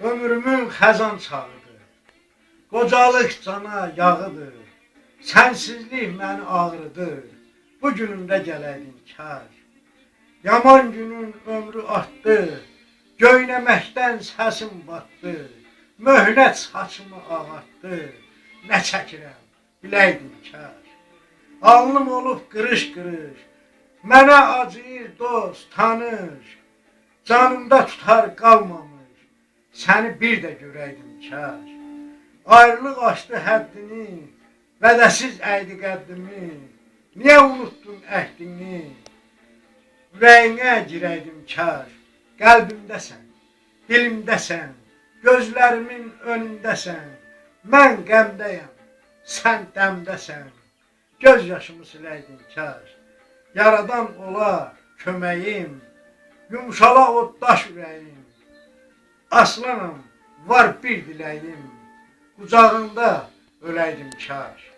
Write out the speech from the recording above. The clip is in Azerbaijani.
Ömrümün xəzan çağıdır. Qocalıq cana yağıdır. Sənsizlik məni ağrıdır. Bu günümdə gələydin kar. Yaman günün ömrü artdı. Göynəməkdən səsim batdı. Möhnət saçımı ağartdı. Nə çəkirəm, biləydin kar. Alnım olub qırış-qırış. Mənə acıyır dost, tanış. Canımda tutar qalmamış. Səni bir də görəydim kar. Ayrılıq açdı həddini, vədəsiz əydi qəddimi. Niyə unutdun əhdini? Ürəyinə girəydim kar. Qəlbimdəsən, dilimdəsən, gözlərimin önündəsən. Mən qəmdəyəm, sən dəmdəsən. Göz yaşımı siləydin kar. Yaradan ola köməyim, yumşala o daş ürəyim. Aslanım, var bir diləyim. Qucağında öləydim kar.